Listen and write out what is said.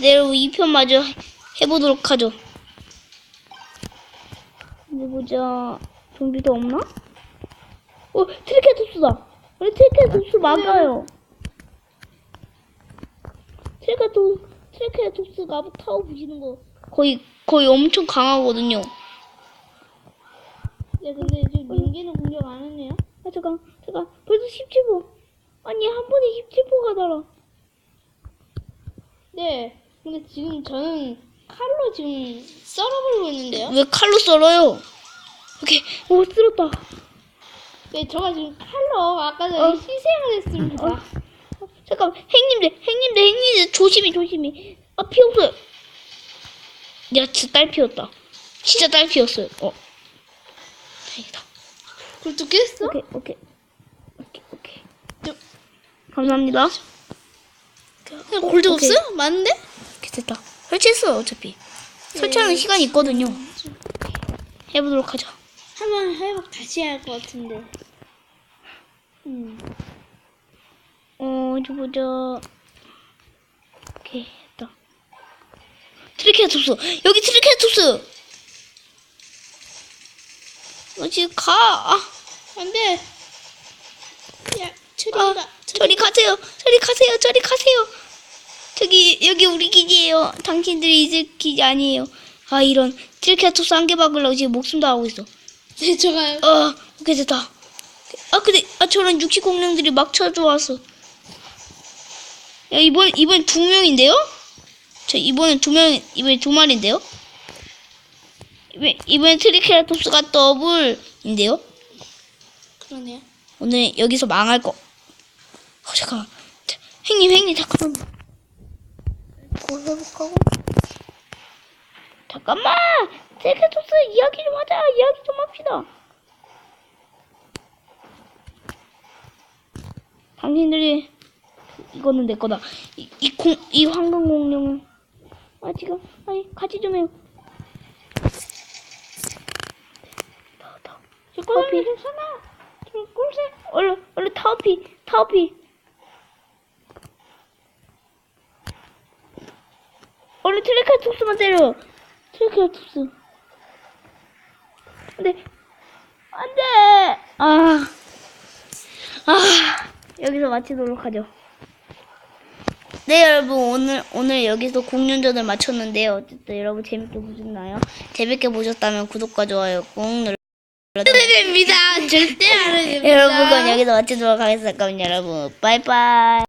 네, 여러분 2편 마저 해보도록 하죠. 어디 보자. 좀비도 없나? 어, 트리케토스다. 우리 트리케토스 맞아요. 트리케토, 트리케토스가 타고 부시는 거 거의, 거의 엄청 강하거든요. 네, 근데 이제 민기는 공격 안 했네요. 아, 잠깐, 잠깐. 벌써 17호. 아니, 한 번에 17호가 달아. 네, 근데 지금 저는 칼로 지금 썰어버리고 있는데요. 왜 칼로 썰어요? 오케이, 오, 쓸었다. 네, 저가 지금 칼로 아까 전에 어. 희생을 했습니다. 어? 잠깐, 행님들, 행님들, 행님들, 조심히, 조심히. 아, 피 없어요. 야, 진짜 딸 피었다. 진짜 딸 피었어요. 어. 다행이다. 그걸 또 깼어? 오케이, 오케이. 오케이, 오케이. 저- 감사합니다. 그냥 골드 오케이. 없어요? 맞는데? 됐다. 설치했어요, 어차피. 설치하는 시간이 있거든요. 해보도록 하죠. 한번 회복 다시 해야 할것 같은데. 음. 어, 어디 보자. 오케이, 됐다. 트리케라톱스! 여기 트리케라톱스! 어디 가! 아, 안 돼! 야, 처리가. 아, 저리 가세요! 저리 가세요! 저리 가세요! 저기, 여기 우리 기지예요. 당신들이 있을 기지 아니에요. 아, 이런. 트리케라톱스 한 개 박으려고 지금 목숨 다 하고 있어. 네, 저가. 아, 오케이, 됐다. 아, 근데, 아, 저런 육식 공룡들이 막 쳐들어왔어. 야, 이번, 이번 두 명인데요? 저 이번엔 두 명, 이번엔 두 마리인데요? 이번, 이번엔 트리케라톱스가 더블인데요? 그러네요. 오늘 여기서 망할 거. 어, 잠깐만. 자, 행님, 행님, 잠깐만. 그거 해볼까고? 잠깐만! 트리케라톱스 이야기 좀 하자! 이야기 좀 합시다! 당신들이, 이거는 내 거다. 이, 이 공, 이 황금 공룡은, 아, 지금, 아니, 같이 좀 해요. 더, 더. 괜찮아. 저 꿀색. 얼른 얼른 타오피 타오피 얼른 트리케라톱스만 때려 트리케라톱스 안돼 안돼 아 아, 여기서 마치도록 하죠. 네, 여러분, 오늘, 오늘 여기서 공룡전을 마쳤는데요. 어쨌든 여러분 재밌게 보셨나요? 재밌게 보셨다면 구독과 좋아요 꾹 눌러 됩니다. 절대 안 됩니다. 여러분, 그럼 여기서 마치도록 하겠습니다. 그럼 여러분, 빠이빠이.